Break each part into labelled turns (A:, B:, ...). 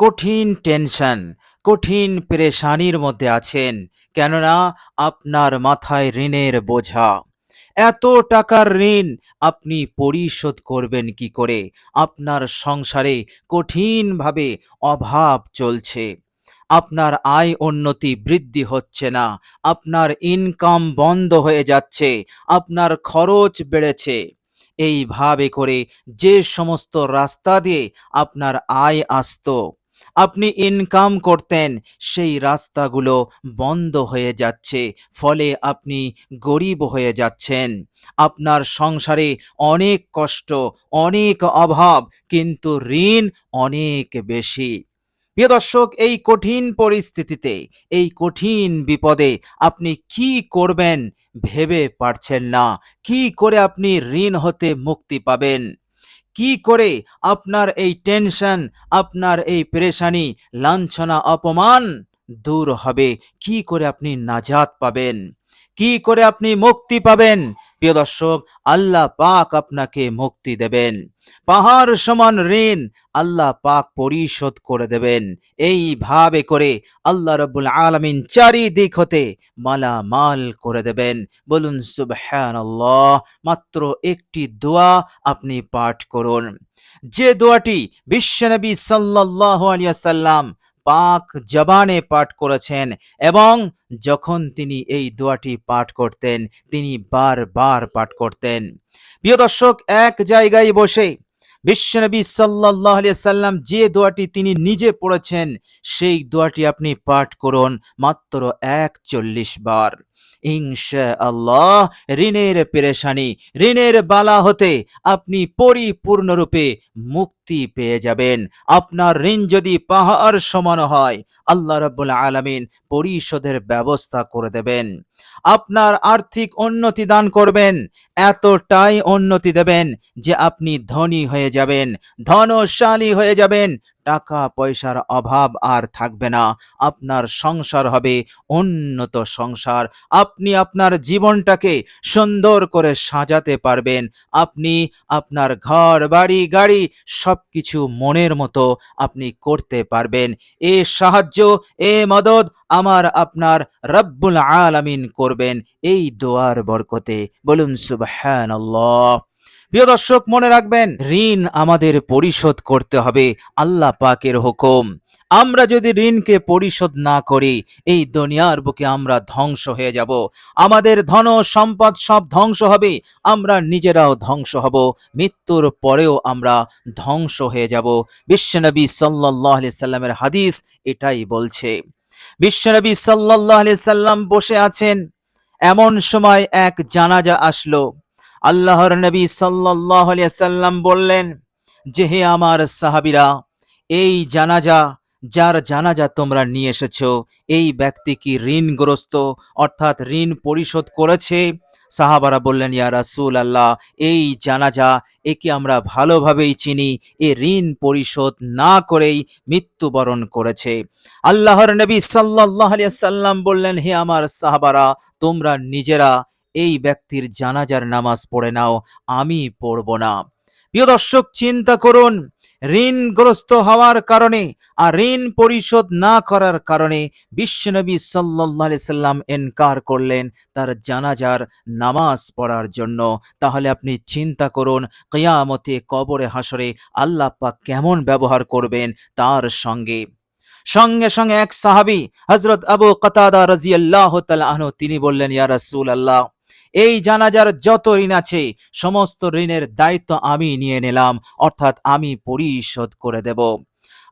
A: কঠিন টেনশন, কঠিন পেরেশানির মধ্যে আছেন, কেননা আপনার মাথায় ঋণের বোঝা। এত টাকার ঋণ আপনি পরিশোধ করবেন কি করে? আপনার সংসারে কঠিনভাবে অভাব চলছে। আপনার আয় উন্নতি বৃদ্ধি হচ্ছে না, আপনার ইনকাম বন্ধ হয়ে যাচ্ছে, আপনার খরচ বেড়েছে। এইভাবে করে যে সমস্ত রাস্তা দিয়ে আপনার আয় আসতো আপনি ইনকাম করতেন, সেই রাস্তাগুলো বন্ধ হয়ে যাচ্ছে, ফলে আপনি গরিব হয়ে যাচ্ছেন। আপনার সংসারে অনেক কষ্ট, অনেক অভাব, কিন্তু ঋণ অনেক বেশি। প্রিয় দর্শক, এই কঠিন পরিস্থিতিতে, এই কঠিন বিপদে আপনি কি করবেন ভেবে পারছেন না। কি করে আপনি ঋণ হতে মুক্তি পাবেন? কি করে আপনার এই টেনশন আপনার এই পেরেশানি, লাঞ্ছনা, অপমান দূর হবে? কি করে আপনি নাজাত পাবেন? কি করে আপনি মুক্তি পাবেন? প্রিয় দর্শক, আল্লাহ পাক আপনাকে মুক্তি দেবেন। পাহাড় সমান ঋণ, আল্লাহ পাক পরিশোধ করে দেবেন। এইভাবে করে আল্লাহ রব্বুল আলমিন চারিদিক হতে মালামাল করে দেবেন। বলুন, সুবহানাল্লাহ, মাত্র একটি দোয়া আপনি পাঠ করুন। যে দোয়াটি বিশ্বনবী সাল্লাল্লাহু আলাইহি সাল্লাম পাক জবানে পাঠ করেছেন এবং যখন তিনি এই দোয়াটি পাঠ করতেন, তিনি বারবার পাঠ করতেন। প্রিয় দর্শক, এক জায়গায় বসে বিশ্বনবী সাল্লাহ সাল্লাম যে দোয়াটি তিনি নিজে পড়েছেন, সেই দোয়াটি আপনি পাঠ করুন মাত্র একচল্লিশ বার। ইনশা আল্লাহ ঋণের পেরেশানি, ঋণের বালা হতে আপনি পরিপূর্ণরূপে মুক্তি পেয়ে যাবেন। আপনার ঋণ যদি পাহাড় সমান হয়, আল্লাহ রাব্বুল আলামিন পরিশোধের ব্যবস্থা করে দেবেন। আপনার আর্থিক উন্নতি দান করবেন, এতটাই উন্নতি দেবেন যে আপনি ধনী হয়ে যাবেন, ধনশালী হয়ে যাবেন টাকা পয়সার অভাব আর থাকবে না। আপনার সংসার হবে উন্নত সংসার। আপনি আপনার জীবনটাকে সুন্দর করে সাজাতে পারবেন। আপনি আপনার ঘর, বাড়ি, গাড়ি সব কিছু মনের মতো আপনি করতে পারবেন। এ সাহায্য, এ মদত আমার আপনার রব্বুল আলামিন করবেন। এই দোয়ার বরকতে। বলুন সুবহানাল্লাহ। প্রিয় দর্শক, মনে রাখবেন, ঋণ আমাদের পরিশোধ করতে হবে, আল্লাহ পাকের হুকুম। আমরা যদি ঋণকে পরিশোধ না করি, এই দুনিয়ার বুকে আমরা ধ্বংস হয়ে যাব। আমাদের ধন সম্পদ সব ধ্বংস হবে, আমরা নিজেরাও ধ্বংস হব, মৃত্যুর পরেও আমরা ধ্বংস হয়ে যাব। বিশ্বনবী সাল্লাহ সাল্লামের হাদিস এটাই বলছে। বিশ্বনবী সাল্লাহ সাল্লাম বসে আছেন, এমন সময় এক জানাজা আসলো। আল্লাহর নবী সাল্লাম বললেন, যে হে আমার সাহাবিরা, এই জানাজা, যার জানাজা তোমরা নিয়ে এসেছ, এই ব্যক্তি কি ঋণগ্রস্ত, অর্থাৎ ঋণ পরিশোধ করেছে? সাহাবারা বললেন, ইয়া রাসূল আল্লাহ এই জানাজা একে আমরা ভালোভাবেই চিনি, এ ঋণ পরিশোধ না করেই মৃত্যুবরণ করেছে। আল্লাহর নবী সাল্লাহ সাল্লাম বললেন, হে আমার সাহাবারা, তোমরা নিজেরা এই ব্যক্তির জানাজার নামাজ পড়ে নাও, আমি পড়ব না। প্রিয় দর্শক, চিন্তা করুন, ঋণগ্রস্ত হওয়ার কারণে আর ঋণ পরিশোধ না করার কারণে বিশ্বনবী সাল্লাহ সাল্লাম এনকার করলেন তার জানাজার নামাজ পড়ার জন্য। তাহলে আপনি চিন্তা করুন, কেয়ামতে কবরে হাসরে আল্লাহ পাক কেমন ব্যবহার করবেন তার সঙ্গে। সঙ্গে সঙ্গে এক সাহাবি হজরত আবু কতাদা রাজিয়াল্লাহ তাআলা তিনি বললেন, ইয়া রাসূল আল্লাহ এই জানাজার যত ঋণ আছে, সমস্ত ঋণের দায়িত্ব আমি নিয়ে নিলাম, অর্থাৎ আমি পরিশোধ করে দেব।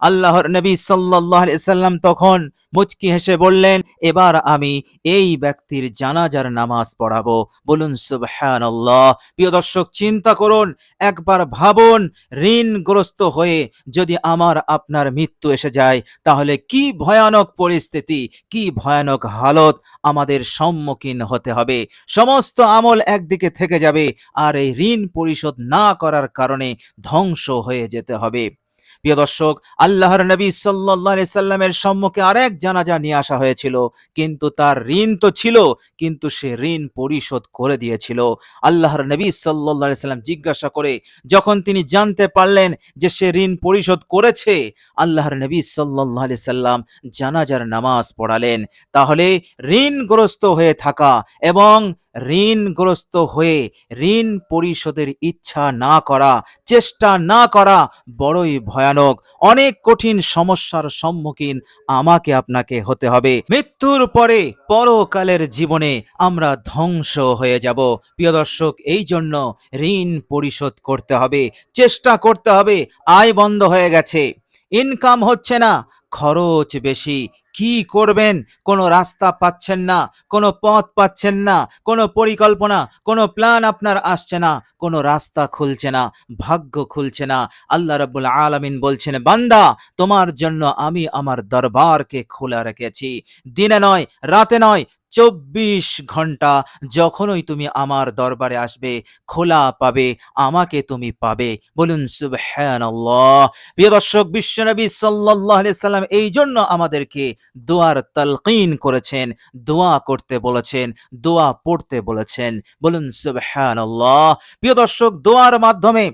A: আল্লাহর নবী সাল্লাহ সাল্লাম তখন মুচকি হেসে বললেন, এবার আমি এই ব্যক্তির জানাজার নামাজ পড়াবো। বলুন, সুবহানাল্লাহ। প্রিয় দর্শক, চিন্তা করুন, একবার ভাবুন, ঋণগ্রস্ত হয়ে যদি আমার, আপনার মৃত্যু এসে যায়, তাহলে কি ভয়ানক পরিস্থিতি, কি ভয়ানক হালত আমাদের সম্মুখীন হতে হবে। সমস্ত আমল একদিকে থেকে যাবে, আর এই ঋণ পরিশোধ না করার কারণে ধ্বংস হয়ে যেতে হবে। প্রিয় দর্শক, আল্লাহর নবী আলাইহি সাল্লামের সম্মুখে আরেক জানাজা নিয়ে আসা হয়েছিল। কিন্তু তার ঋণ তো ছিল, কিন্তু সে ঋণ পরিশোধ করে দিয়েছিল। আল্লাহর নবী আলাইহি সাল্লাম জিজ্ঞাসা করে, যখন তিনি জানতে পারলেন যে সে ঋণ পরিশোধ করেছে, আল্লাহর নবী আলাইহি সাল্লাম জানাজার নামাজ পড়ালেন। তাহলে ঋণগ্রস্ত হয়ে থাকা এবং ঋণগ্রস্ত হয়ে ঋণ পরিশোধের ইচ্ছা না করা, চেষ্টা না করা বড়ই ভয়ানক। অনেক কঠিন সমস্যার সম্মুখীন আমাকে আপনাকে হতে হবে। মৃত্যুর পরে পরকালের জীবনে আমরা ধ্বংস হয়ে যাব। প্রিয় দর্শক, এই জন্য ঋণ পরিশোধ করতে হবে, চেষ্টা করতে হবে, আয় বন্ধ হয়ে গেছে। ইনকাম হচ্ছে না খরচ বেশি। কি করবেন? কোনো রাস্তা পাচ্ছেন না, কোনো পথ পাচ্ছেন না, কোনো পরিকল্পনা, কোনো প্ল্যান আপনার আসছে না, কোনো রাস্তা খুলছে না, ভাগ্য খুলছে না। আল্লাহ রাব্বুল আলামিন বলছেন, বান্দা, তোমার জন্য আমি আমার দরবারকে খোলা রেখেছি। দিনে নয়, রাতে নয় চব্বিশ ঘণ্টা যখনই তুমি আমার দরবারে আসবে, খোলা পাবে, আমাকে তুমি পাবে। বলুন, সুবহানাল্লাহ। প্রিয় দর্শক, বিশ্বনবী সাল্লাল্লাহু আলাইহি সাল্লাম এই জন্য আমাদেরকে দোয়ার তালকিন করেছেন, দোয়া করতে বলেছেন, দোয়া পড়তে বলেছেন। বলুন, সুবহানাল্লাহ। প্রিয় দর্শক, দোয়ার মাধ্যমে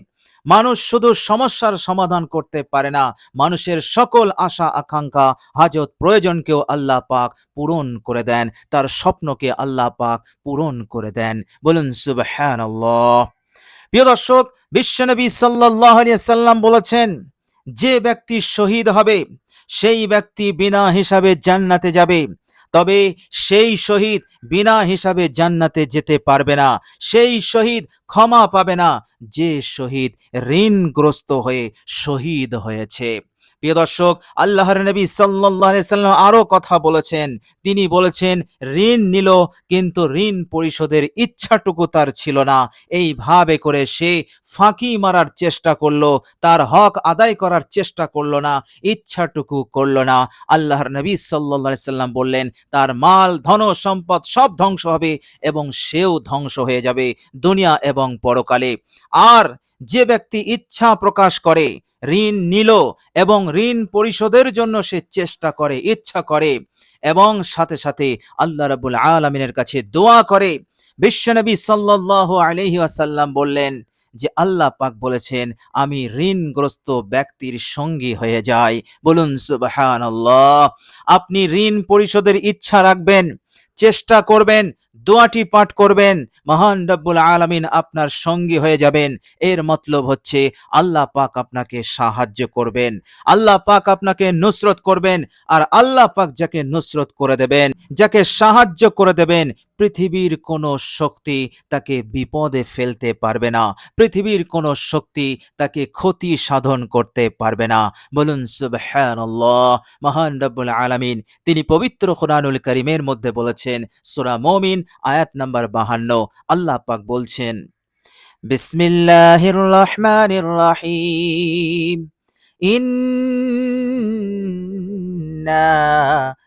A: মানুষ শুধু সমস্যার সমাধান করতে পারে না। মানুষের সকল আশা, আকাঙ্ক্ষা, হাজত প্রয়োজনকেও আল্লাহ পাক পূরণ করে দেন। তার স্বপ্নকে আল্লাহ পাক পূরণ করে দেন। বলুন, সুবহানাল্লাহ। প্রিয় দর্শক বিশ্বনবী আলাইহি সাল্লাম বলেছেন, যে ব্যক্তি শহীদ হবে, সেই ব্যক্তি বিনা হিসাবে জান্নাতে যাবে। তবে সেই শহীদ বিনা হিসাবে জান্নাতে যেতে পারবে না। সেই শহীদ ক্ষমা পাবে না। যে শহীদ ঋণগ্রস্ত হয়ে শহীদ হয়েছে। প্রিয় দর্শক, আল্লাহর নবী সাল্লাম আরও কথা বলেছেন। তিনি বলেছেন, ঋণ নিল, কিন্তু ঋণ পরিশোধের ইচ্ছাটুকু তার ছিল না। এইভাবে করে সে ফাঁকি মারার চেষ্টা করল, তার হক আদায় করার চেষ্টা করল না, ইচ্ছাটুকু করল না। আল্লাহর নবী আলাইহি সাল্লাম বললেন, তার মাল, ধন, সম্পদ সব ধ্বংস হবে এবং সেও ধ্বংস হয়ে যাবে, দুনিয়া এবং পরকালে। আর যে ব্যক্তি ইচ্ছা প্রকাশ করে ঋণ নিল এবং ঋণ পরিশোধের জন্য সে চেষ্টা করে, ইচ্ছা করে এবং সাথে সাথে আল্লাহ রাব্বুল আলামিনের কাছে দোয়া করে। বিশ্বনবী সাল্লাল্লাহু আলাইহি ওয়াসাল্লাম বললেন যে, আল্লাহ পাক বলেছেন, আমি ঋণগ্রস্ত ব্যক্তির সঙ্গী হয়ে যাই। বলুন, সুবহানাল্লাহ। আপনি ঋণ পরিশোধের ইচ্ছা রাখবেন, চেষ্টা করবেন দোয়াটি পাঠ করবেন, মহান রব্বুল আলমিন আপনার সঙ্গী হয়ে যাবেন। এর মতলব হচ্ছে আল্লাহ পাক আপনাকে সাহায্য করবেন, আল্লাহ পাক আপনাকে নুসরত করবেন, আর আল্লাহ পাক যাকে নুসরত করে দেবেন, যাকে সাহায্য করে দেবেন পৃথিবীর কোনো শক্তি তাকে বিপদে ফেলতে পারবে না। পৃথিবীর কোনো শক্তি তাকে ক্ষতি সাধন করতে পারবে না। বলুন, সুবহানাল্লাহ, মহান রব্বুল আলামিন। তিনি পবিত্র কোরআনুল করিমের মধ্যে বলেছেন, সূরা মুমিন, আয়াত নাম্বার 52 আল্লাহ পাক বলছেন, বিসমিল্লাহির রহমানির রহিম। ইন্না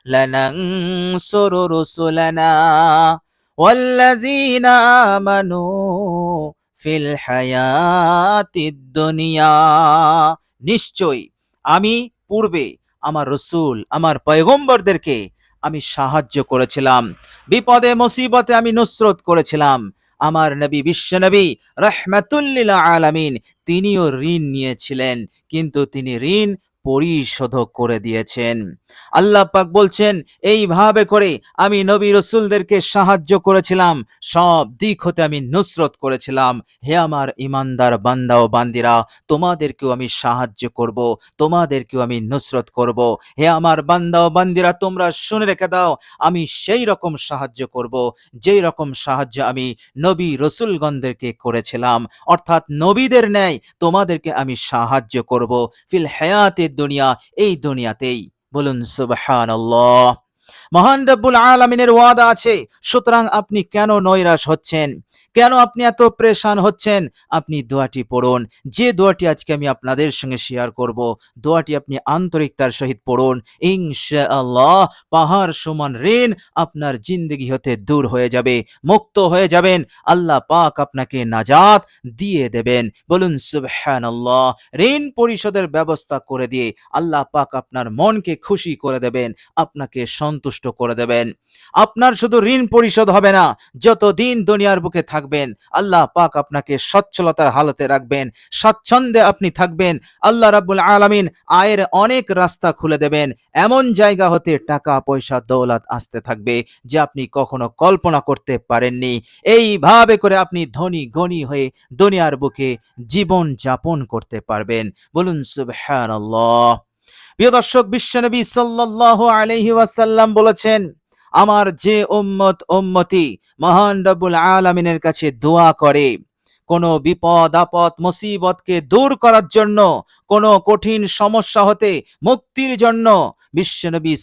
A: লানানসুরু রুসুলানা والذين آمنوا ফিল হায়াতিদ দুনিয়া নিশ্চয়ই আমি পূর্বে আমার রসুল আমার পয়গম্বরদেরকে আমি সাহায্য করেছিলাম বিপদে মুসিবতে আমি নুসরত করেছিলাম আমার নবী বিশ্বনবী রহমাতুল্লিল আলামিন তিনিও ঋণ নিয়েছিলেন কিন্তু তিনি ঋণ পরিশোধ করে দিয়েছেন। আল্লাহ পাক বলছেন, এইভাবে করে আমি নবী রসুলদেরকে সাহায্য করেছিলাম, সব দিক হতে আমি নুসরত করেছিলাম। হে আমার ইমানদার বান্দা ও বান্দিরা, তোমাদেরকেও আমি সাহায্য করব, তোমাদেরকেও আমি নুসরত করব। হে আমার বান্দা ও বান্দিরা, তোমরা শুনে রেখে দাও, আমি সেই রকম সাহায্য করব, যেই রকম সাহায্য আমি নবী রসুলগণদেরকে করেছিলাম। অর্থাৎ নবীদের ন্যায় তোমাদেরকে আমি সাহায্য করব। ফিল হায়াতের দুনিয়া এই দুনিয়াতেই। বলুন সুবহানাল্লাহ। মহান রব্বুল আলামিনের ওয়াদা আছে, সুতরাং আপনি কেন নৈরাশ হচ্ছেন? কেন আপনি এত প্রেশান হচ্ছেন? আপনি দোয়াটি পড়ুন। যে দোয়াটি আজকে আমি আপনাদের সঙ্গে শেয়ার করব, দোয়াটি আপনি আন্তরিকতার সহিত পড়ুন। ইনশাআল্লাহ, পাহাড় সমান ঋণ আপনার জিন্দগি হতে দূর হয়ে যাবে, মুক্ত হয়ে যাবেন। আল্লাহ পাক আপনাকে নাজাত দিয়ে দেবেন। বলুন, সুবহানাল্লাহ, ঋণ পরিশোধের ব্যবস্থা করে দিয়ে আল্লাহ পাক আপনার মনকে খুশি করে দেবেন, আপনাকে সন্তুষ্ট করে দেবেন। আপনার শুধু ঋণ পরিশোধ হবে না, যতদিন দুনিয়ার বুকে থাকবেন, আল্লাহ পাক আপনাকে সচ্ছলতার হালতে রাখবেন, স্বাচ্ছন্দ্যে আপনি থাকবেন, আল্লাহ রাব্বুল আলামিন আয়ের অনেক রাস্তা খুলে দেবেন, এমন জায়গা হতে টাকা, পয়সা, দৌলত আসতে থাকবে যে আপনি কখনো কল্পনা করতে পারেননি। এইভাবে করে আপনি ধনী, গণী হয়ে দুনিয়ার বুকে জীবন যাপন করতে পারবেন। বলুন সুবহানাল্লাহ। প্রিয় দর্শক, বিশ্বনবী সাল্লাল্লাহু আলহি ওয়াসাল্লাম বলেছেন, আমার যে উম্মত উম্মতি মহান রব্বুল আলমিনের কাছে দোয়া করে। কোনো বিপদ, আপদ, মুসিবতকে দূর করার জন্য, কোনো কঠিন সমস্যা হতে মুক্তির জন্য বিশ্বনবী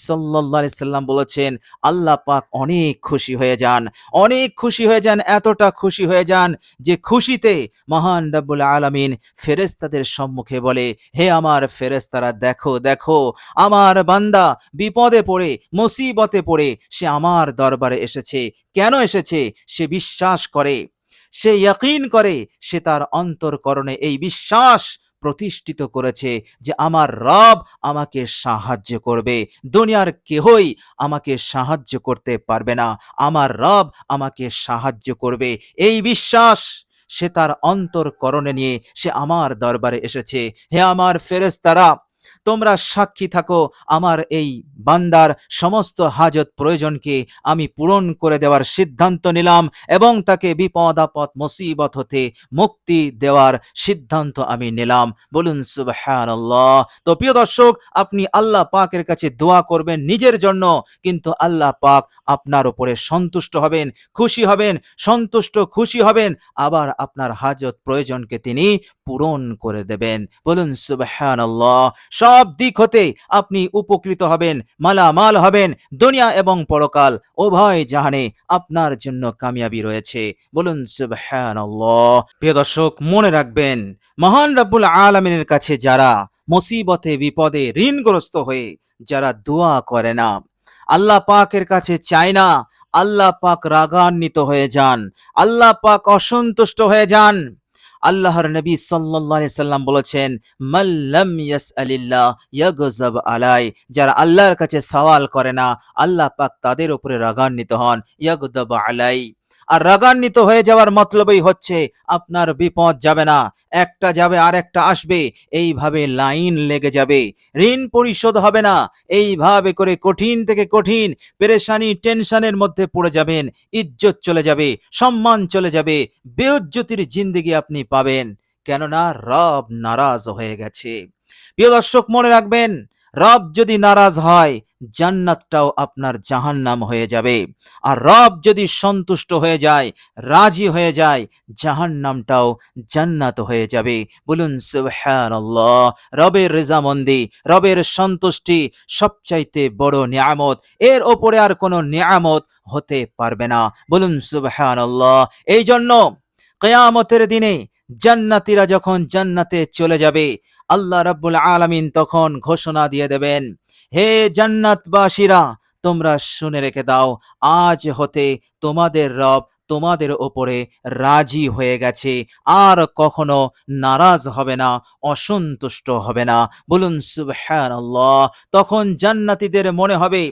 A: আলাইহি সাল্লাম বলেছেন, আল্লাহ পাক অনেক খুশি হয়ে যান। অনেক খুশি হয়ে যান, এতটা খুশি হয়ে যান যে খুশিতে মহান রব্বুল আলামিন ফেরেশতাদের সম্মুখে বলে, হে আমার ফেরেশতারা, দেখো দেখো, আমার বান্দা বিপদে পড়ে, মুসিবতে পড়ে, সে আমার দরবারে এসেছে। কেন এসেছে? সে বিশ্বাস করে, সে ইয়াকিন করে, সে তার অন্তরকরণে এই বিশ্বাস প্রতিষ্ঠিত করেছে যে আমার রব আমাকে সাহায্য করবে। দুনিয়ার কেহই আমাকে সাহায্য করতে পারবে না। আমার রব আমাকে সাহায্য করবে। এই বিশ্বাস সে তার অন্তরকরণে নিয়ে সে আমার দরবারে এসেছে। হে আমার ফেরেশতারা তোমরা সাক্ষী থাকো আমার এই বান্দার সমস্ত হাজত প্রয়োজনকে আমি পূরণ করে দেওয়ার সিদ্ধান্ত নিলাম এবং তাকে বিপদ, আপদ, মুসিবত হতে মুক্তি দেওয়ার সিদ্ধান্ত আমি নিলাম। বলুন, সুবহানাল্লাহ। তো প্রিয় দর্শক, আপনি আল্লাহ পাকের কাছে দোয়া করবেন নিজের জন্য, কিন্তু আল্লাহ পাক আপনার উপরে সন্তুষ্ট হবেন, খুশি হবেন, সন্তুষ্ট খুশি হবেন। আবার আপনার হাজত প্রয়োজনকে তিনি পূরণ করে দেবেন। বলুন, সুবহানাল্লাহ, সব দিক হতে আপনি উপকৃত হবেন, মালামাল হবেন, দুনিয়া এবং পরকাল উভয় জাহানে আপনার জন্য কামিয়াবি রয়েছে। বলুন, সুবহানাল্লাহ। প্রিয় দর্শক, মনে রাখবেন, মহান রাব্বুল আলামিনের কাছে যারা মুসিবতে, বিপদে ঋণগ্রস্ত হয়ে যারা দোয়া করে না, আল্লাহ পাকের কাছে চায় না, আল্লাহ পাক রাগান্বিত হয়ে যান, আল্লাহ পাক অসন্তুষ্ট হয়ে যান। আল্লাহর নবী সাল্লাল্লাহু সাল্লাম বলেছেন মাল্লাম ইয়াস আলিল্লাহ ইয়াগজব আলাই যারা আল্লাহর কাছে সওয়াল করে না, আল্লাহ পাক তাদের উপরে রাগান্বিত হন, ইয়াগজব আলাই আর রাগান্বিত হয়ে যাওয়ার মতলবই হচ্ছে, আপনার বিপদ যাবে না। একটা যাবে আর একটা আসবে। এইভাবে লাইন লেগে যাবে। ঋণ পরিশোধ হবে না। এইভাবে করে কঠিন থেকে কঠিন পেরেশানি, টেনশনের মধ্যে পড়ে যাবেন। ইজ্জত চলে যাবে, সম্মান চলে যাবে। বেউজ্জতির জিন্দেগি আপনি পাবেন। কেননা রব নারাজ হয়ে গেছে। প্রিয় দর্শক, মনে রাখবেন, রব যদি নারাজ হয় জান্নাতটাও আপনার জাহান্নাম হয়ে যাবে। আর রব যদি সন্তুষ্ট হয়ে যায়, রাজি হয়ে যায়, জাহান্নামটাও জান্নাত হয়ে যাবে। বলুন রবের রেজামন্দি, রবের সন্তুষ্টি সবচাইতে বড় নিয়ামত। এর ওপরে আর কোনো নিয়ামত হতে পারবে না। বলুন, সুবহানাল্লাহ। এই জন্য কেয়ামতের দিনে জান্নাতীরা যখন জান্নাতে চলে যাবে, আল্লাহ রাব্বুল আলামিন তখন ঘোষণা দিয়ে দেবেন হে জান্নাতবাসীরা, তোমরা শুনে রেখে দাও, আজ হতে তোমাদের রব তোমাদের ওপরে রাজি হয়ে গেছে। আর কখনো নারাজ হবে না, অসন্তুষ্ট হবে না। বলুন সুবহানাল্লাহ, তখন জান্নাতীদের মনে হবে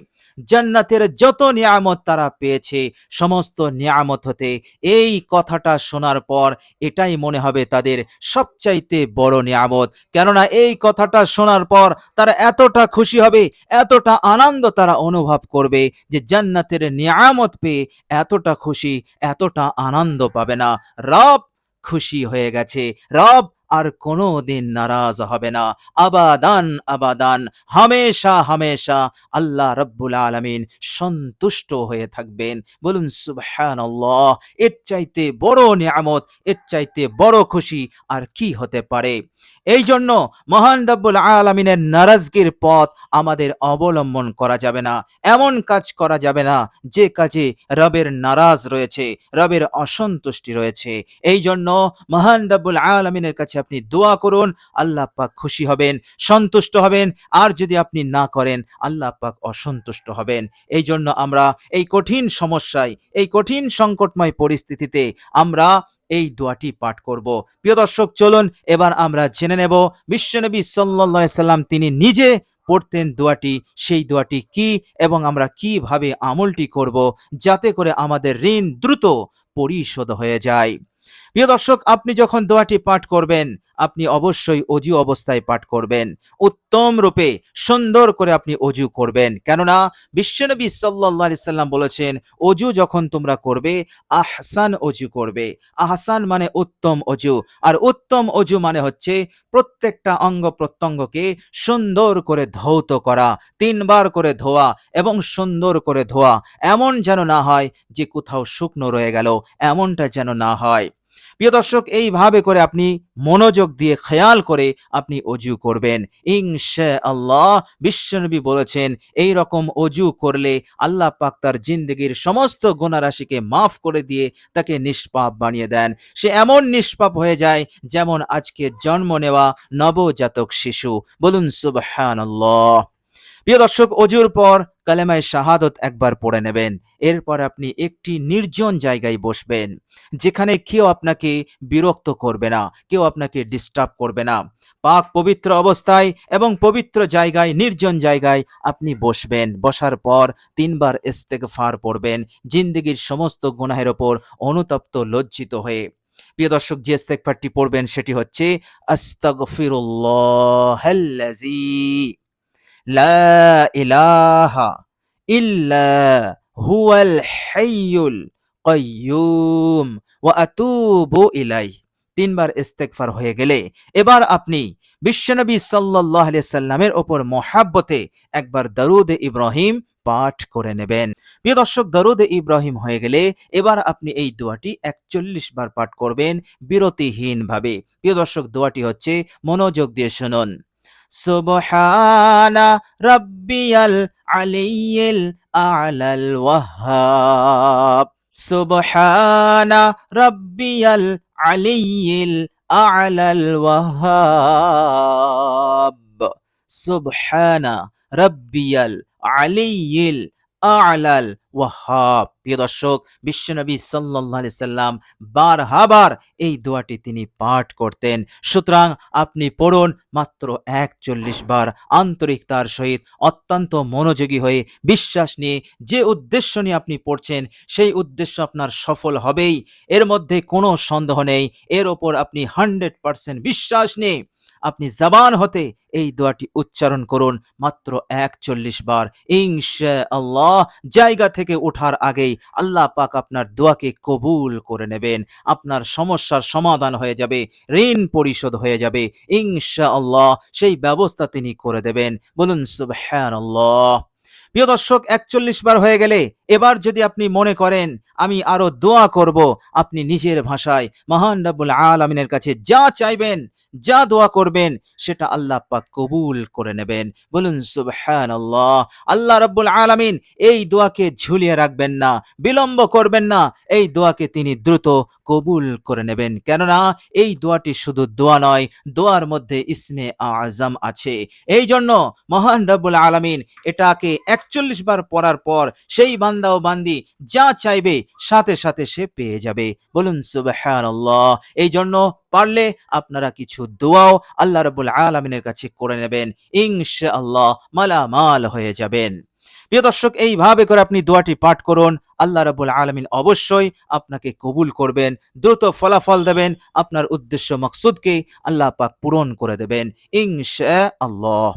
A: জান্নাতের যত নিয়ামত তারা পেয়েছে, সমস্ত নিয়ামত হতে এই কথাটা শোনার পর এটাই মনে হবে তাদের সবচাইতে বড় নিয়ামত। কেননা এই কথাটা শোনার পর তারা এতটা খুশি হবে, এতটা আনন্দ তারা অনুভব করবে যে জান্নাতের নিয়ামত পেয়ে এতটা খুশি, এতটা আনন্দ পাবে না। রব খুশি হয়ে গেছে। রব আর কোনো দিন নারাজ হবে না। আবাদান আবাদান। হামেশা হামেশা আল্লাহ রব্বুল আলমিন সন্তুষ্ট হয়ে থাকবেন। বলুন, সুবহানাল্লাহ, এর চাইতে বড় নিয়ামত, এর চাইতে বড় খুশি আর কি হতে পারে? এই জন্য মহান রব্বুল আলমিনের নারাজগির পথ আমাদের অবলম্বন করা যাবে না। এমন কাজ করা যাবে না যে কাজে রবের নারাজ রয়েছে, রবের অসন্তুষ্টি রয়েছে। এই জন্য মহান রব্বুল আলমিনের কাছে আপনি দোয়া করুন, আল্লাহ পাক খুশি হবেন, সন্তুষ্ট হবেন। আর যদি আপনি না করেন, আল্লাহ পাক অসন্তুষ্ট হবেন। এই জন্য আমরা এই কঠিন সমস্যায়, এই কঠিন সংকটময় পরিস্থিতিতে আমরা এই দোয়াটি পাঠ করব। প্রিয় দর্শক, চলুন এবার আমরা জেনে নেব, বিশ্বনবী সাল্লাল্লাহু সাল্লাম তিনি নিজে পড়তেন দোয়াটি, সেই দোয়াটি কি এবং আমরা কীভাবে আমলটি করব যাতে করে আমাদের ঋণ দ্রুত পরিশোধ হয়ে যায়। প্রিয় দর্শক, আপনি যখন দোয়াটি পাঠ করবেন, আপনি অবশ্যই অজু অবস্থায় পাঠ করবেন। উত্তম রূপে সুন্দর করে আপনি অজু করবেন। কেননা বিশ্বনবী আলাইহি সাল্লাম বলেছেন, অজু যখন তোমরা করবে, আহসান অজু করবে। আহসান মানে উত্তম অজু। আর উত্তম অজু মানে হচ্ছে প্রত্যেকটা অঙ্গ প্রত্যঙ্গকে সুন্দর করে ধৌত করা, তিনবার করে ধোয়া এবং সুন্দর করে ধোয়া। এমন যেন না হয় যে কোথাও শুকনো রয়ে গেল, এমনটা যেন না হয়। প্রিয় দর্শক, এইভাবে করে আপনি মনোযোগ দিয়ে খেয়াল করে আপনি অজু করবেন। ইনশা আল্লাহ বিশ্বনবী বলেছেন এই রকম অজু করলে আল্লাহ পাক তার জিন্দগির সমস্ত গুণারাশিকে মাফ করে দিয়ে তাকে নিষ্পাপ বানিয়ে দেন। সে এমন নিষ্পাপ হয়ে যায় যেমন আজকে জন্ম নেওয়া নবজাতক শিশু। বলুন, সুবহানাল্লাহ। প্রিয় দর্শক, অজুর পর কালেমায় শাহাদত একবার পড়ে নেবেন। এরপর আপনি একটি নির্জন জায়গায় বসবেন, যেখানে কেউ আপনাকে বিরক্ত করবে না, কেউ আপনাকে ডিস্টার্ব করবে না। পাক পবিত্র অবস্থায় এবং পবিত্র জায়গায়, নির্জন জায়গায় আপনি বসবেন। বসার পর তিনবার ইস্তেগফার পড়বেন, জিন্দগির সমস্ত গুনাহের ওপর অনুতপ্ত, লজ্জিত হয়ে। প্রিয় দর্শক, যে ইস্তেগফারটি পড়বেন সেটি হচ্ছে আস্তাগফিরুল্লাহাল্লাযী লা ইলাহা ইল্লা হুয়াল হাইয়ুল কাইয়ুম ওয়া আতুবু তিনবার ইস্তেগফার হয়ে গেলে এবার আপনি বিশ্বনবী আলাইহি সাল্লামের ওপর মহাব্বতে একবার দরুদ ইব্রাহিম পাঠ করে নেবেন। প্রিয় দর্শক, দরুদ ইব্রাহিম হয়ে গেলে এবার আপনি এই দোয়াটি একচল্লিশ বার পাঠ করবেন বিরতিহীন ভাবে প্রিয় দর্শক, দোয়াটি হচ্ছে মনোযোগ দিয়ে শুনুন। سبحان ربي العلي الأعلى الوهاب. سبحان ربي العلي الأعلى الوهاب. سبحان ربي العلي الأعلى আ'লাল ওয়াহ্হাব প্রিয় দর্শক, বিশ্বনবী আলাইহি সাল্লাম বারহাবার এই দোয়াটি তিনি পাঠ করতেন। সুতরাং আপনি পড়ুন মাত্র একচল্লিশ বার আন্তরিকতার সহিত অত্যন্ত মনোযোগী হয়ে বিশ্বাস নিয়ে যে উদ্দেশ্য নিয়ে আপনি পড়ছেন, সেই উদ্দেশ্য আপনার সফল হবেই। এর মধ্যে কোনো সন্দেহ নেই, এর ওপর আপনি হান্ড্রেড পার্সেন্ট বিশ্বাস নিয়ে আপনি জবান হতে এই দোয়াটি উচ্চারণ করুন মাত্র একচল্লিশ বার। ইনশা আল্লাহ জায়গা থেকে ওঠার আগেই আল্লাহ পাক আপনার দোয়াকে কবুল করে নেবেন। আপনার সমস্যার সমাধান হয়ে যাবে, ঋণ পরিশোধ হয়ে যাবে। ইনশা আল্লাহ সেই ব্যবস্থা তিনি করে দেবেন। বলুন, সুবহানাল্লাহ। প্রিয় দর্শক, একচল্লিশ বার হয়ে গেলে এবার যদি আপনি মনে করেন, আমি আরও দোয়া করব, আপনি নিজের ভাষায় মহান রাব্বুল আলামিনের কাছে যা চাইবেন যা দোয়া করবেন, সেটা আল্লাহ পাক কবুল করে নেবেন। বলুন, সুবহানাল্লাহ। আল্লাহ রাব্বুল আলামিন এই দোয়াকে ঝুলিয়ে রাখবেন না, বিলম্ব করবেন না, এই দোয়াকে তিনি দ্রুত কবুল করে নেবেন। কেননা, এই দোয়াটি শুধু দোয়া নয়, দোয়ার মধ্যে ইসমে আজম আছে। এই জন্য মহান রাব্বুল আলামিন এটাকে একচল্লিশ বার পড়ার পর সেই বান্দা ও বান্দি যা চাইবে, সাথে সাথে সে পেয়ে যাবে। বলুন, সুবহানাল্লাহ। এই জন্য পারলে আপনারা কিছু দোয়াও আল্লাহ রবুল আলমিনের কাছে করে নেবেন। ইনশাআল্লাহ মালামাল হয়ে যাবেন। প্রিয় দর্শক, এইভাবে করে আপনি দোয়াটি পাঠ করুন। আল্লাহ রবুল আলমিন অবশ্যই আপনাকে কবুল করবেন, দ্রুত ফলাফল দেবেন, আপনার উদ্দেশ্য, মকসুদকে আল্লাহ পাক পূরণ করে দেবেন। ইনশাআল্লাহ।